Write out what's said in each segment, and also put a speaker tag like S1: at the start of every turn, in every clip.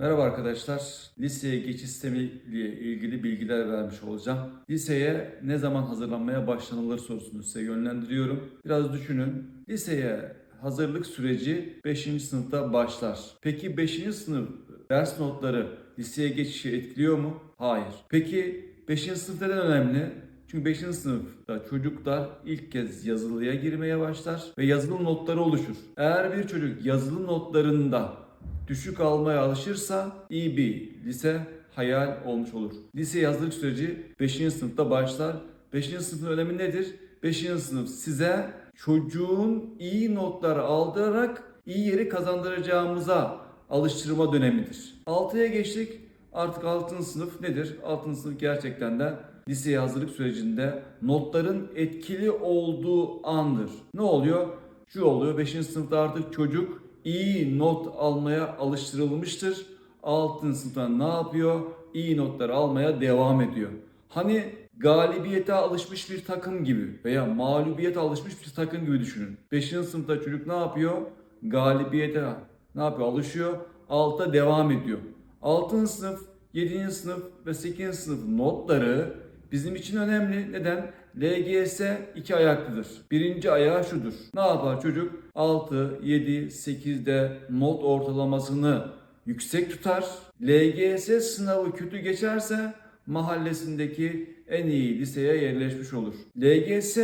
S1: Merhaba arkadaşlar. Liseye geçiş sistemi ile ilgili bilgiler vermiş olacağım. Liseye ne zaman hazırlanmaya başlanılır sorusunu size yönlendiriyorum. Biraz düşünün. Liseye hazırlık süreci 5. sınıfta başlar. Peki 5. sınıf ders notları liseye geçişi etkiliyor mu? Hayır. Peki 5. sınıf neden önemli? Çünkü 5. sınıfta çocuklar ilk kez yazılıya girmeye başlar ve yazılı notları oluşur. Eğer bir çocuk yazılı notlarında düşük almaya alışırsa iyi bir lise hayal olmuş olur. Lise yazılık süreci 5. sınıfta başlar. 5. sınıfın önemi nedir? 5. sınıf size çocuğun iyi notlar aldırarak iyi yeri kazandıracağımıza alıştırma dönemidir. 6'ya geçtik. Artık 6. sınıf nedir? 6. sınıf gerçekten de liseye hazırlık sürecinde notların etkili olduğu andır. Ne oluyor? Şu oluyor. 5. sınıfta artık çocuk iyi not almaya alıştırılmıştır. 6. sınıfta ne yapıyor? İyi notlar almaya devam ediyor. Hani galibiyete alışmış bir takım gibi veya mağlubiyete alışmış bir takım gibi düşünün. 5. sınıfta çocuk ne yapıyor? Galibiyete ne yapıyor? Alışıyor. Altta devam ediyor. 6. sınıf, 7. sınıf ve 8. sınıf notları bizim için önemli. Neden? LGS iki ayaklıdır. Birinci ayağı şudur. Ne yapar çocuk? 6, 7, 8'de not ortalamasını yüksek tutar. LGS sınavı kötü geçerse mahallesindeki en iyi liseye yerleşmiş olur. LGS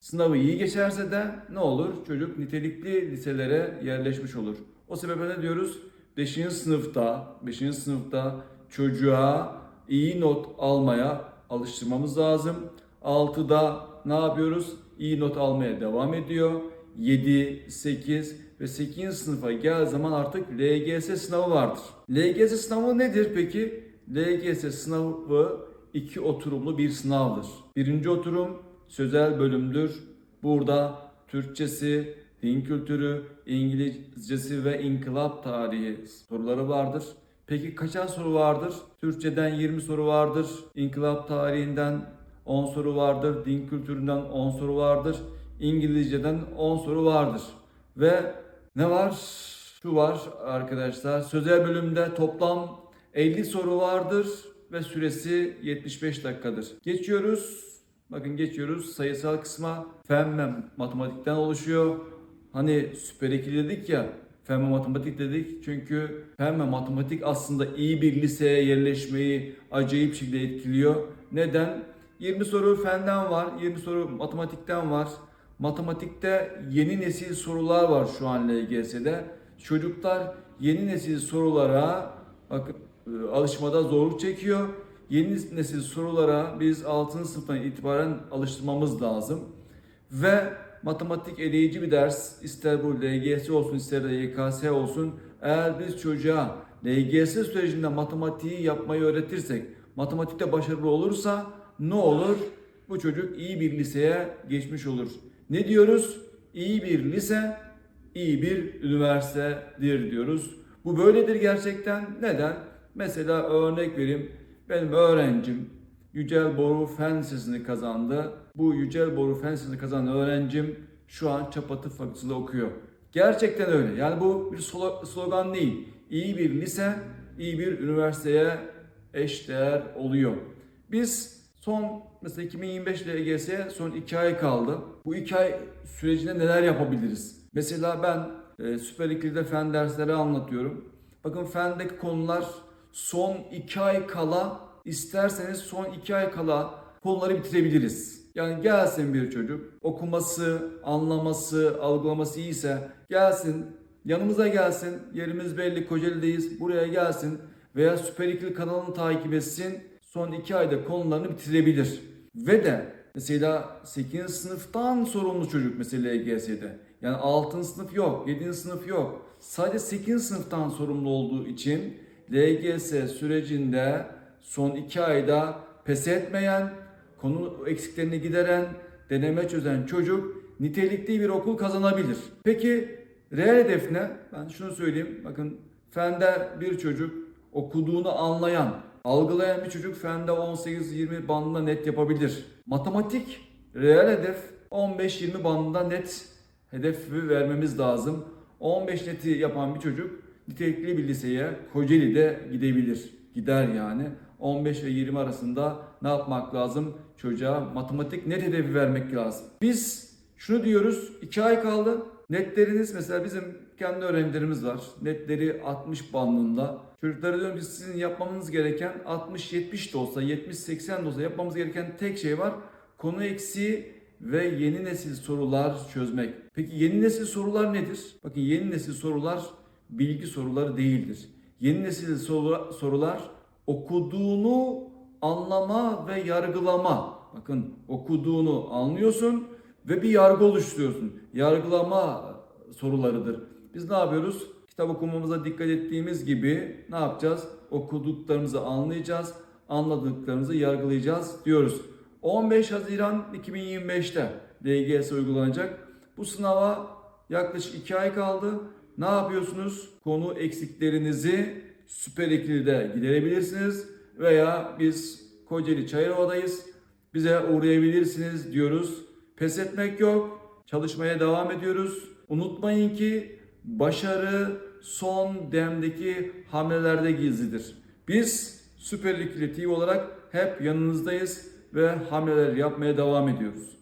S1: sınavı iyi geçerse de ne olur? Çocuk nitelikli liselere yerleşmiş olur. O sebeple ne diyoruz? 5. sınıfta, 5. sınıfta çocuğa iyi not almaya alıştırmamız lazım. 6'da ne yapıyoruz? İyi not almaya devam ediyor. 7, 8 ve 8. sınıfa gel zaman artık LGS sınavı vardır. LGS sınavı nedir peki? LGS sınavı iki oturumlu bir sınavdır. Birinci oturum sözel bölümdür. Burada Türkçesi, din kültürü, İngilizcesi ve inkılap tarihi soruları vardır. Peki kaçar soru vardır? Türkçeden 20 soru vardır. İnkılap tarihinden 10 soru vardır. Din kültüründen 10 soru vardır. İngilizceden 10 soru vardır. Ve ne var? Şu var arkadaşlar. Sözel bölümde toplam 50 soru vardır ve süresi 75 dakikadır. Geçiyoruz. Bakın geçiyoruz sayısal kısma. Fen ve matematikten oluşuyor. Hani süper ikili dedik ya. Fen ve matematik dedik çünkü fen ve matematik aslında iyi bir liseye yerleşmeyi acayip şekilde etkiliyor. Neden? 20 soru fenden var, 20 soru matematikten var. Matematikte yeni nesil sorular var şu an LGS'de. Çocuklar yeni nesil sorulara bakın e, alışmada zorluk çekiyor. Yeni nesil sorulara biz 6. sınıftan itibaren alıştırmamız lazım. Ve matematik eleyici bir ders. ister bu LGS olsun ister de YKS olsun. Eğer biz çocuğa LGS sürecinde matematiği yapmayı öğretirsek, matematikte başarılı olursa ne olur? Bu çocuk iyi bir liseye geçmiş olur. Ne diyoruz? İyi bir lise, iyi bir üniversitedir diyoruz. Bu böyledir gerçekten. Neden? Mesela örnek vereyim. Benim öğrencim Yücel Boru Fen Lisesi'ni kazandı. Bu Yücel Boru Fen Lisesi'ni kazanan öğrencim şu an Çapatı Fakültesi'nde okuyor. Gerçekten öyle. Yani bu bir slo- slogan değil. İyi bir lise, iyi bir üniversiteye eşdeğer oluyor. Biz son mesela 2025 LGS'ye son 2 ay kaldı. Bu 2 ay sürecinde neler yapabiliriz? Mesela ben e, Süper 2'de fen dersleri anlatıyorum. Bakın fendeki konular son 2 ay kala isterseniz son 2 ay kala konuları bitirebiliriz. Yani gelsin bir çocuk okuması, anlaması, algılaması iyiyse gelsin yanımıza gelsin. Yerimiz belli Kocaeli'deyiz. Buraya gelsin veya Süper 2 kanalını takip etsin. Son 2 ayda konularını bitirebilir. Ve de mesela 8. sınıftan sorumlu çocuk mesela LGS'de. Yani 6. sınıf yok, 7. sınıf yok. Sadece 8. sınıftan sorumlu olduğu için LGS sürecinde son 2 ayda pes etmeyen, konu eksiklerini gideren, deneme çözen çocuk nitelikli bir okul kazanabilir. Peki reel hedef ne? Ben şunu söyleyeyim. Bakın fende bir çocuk okuduğunu anlayan, algılayan bir çocuk fende 18-20 bandında net yapabilir. Matematik reel hedef 15-20 bandında net hedefi vermemiz lazım. 15 neti yapan bir çocuk nitelikli bir liseye Kocaeli'de gidebilir. Gider yani. 15 ve 20 arasında ne yapmak lazım? Çocuğa matematik net hedefi vermek lazım. Biz şunu diyoruz. 2 ay kaldı. Netleriniz mesela bizim kendi öğrencilerimiz var. Netleri 60 bandında. Çocuklara diyorum ki sizin yapmamız gereken 60-70 de olsa 70-80 de olsa yapmamız gereken tek şey var. Konu eksiği ve yeni nesil sorular çözmek. Peki yeni nesil sorular nedir? Bakın yeni nesil sorular bilgi soruları değildir. Yeni nesil soru- sorular okuduğunu anlama ve yargılama. Bakın okuduğunu anlıyorsun ve bir yargı oluşturuyorsun. Yargılama sorularıdır. Biz ne yapıyoruz? Kitap okumamıza dikkat ettiğimiz gibi ne yapacağız? Okuduklarımızı anlayacağız, anladıklarımızı yargılayacağız diyoruz. 15 Haziran 2025'te DGS uygulanacak. Bu sınava yaklaşık 2 ay kaldı. Ne yapıyorsunuz? Konu eksiklerinizi Süper İkili'de giderebilirsiniz veya biz Kocaeli Çayırova'dayız. Bize uğrayabilirsiniz diyoruz. Pes etmek yok. Çalışmaya devam ediyoruz. Unutmayın ki başarı son demdeki hamlelerde gizlidir. Biz Süper Lig TV olarak hep yanınızdayız ve hamleler yapmaya devam ediyoruz.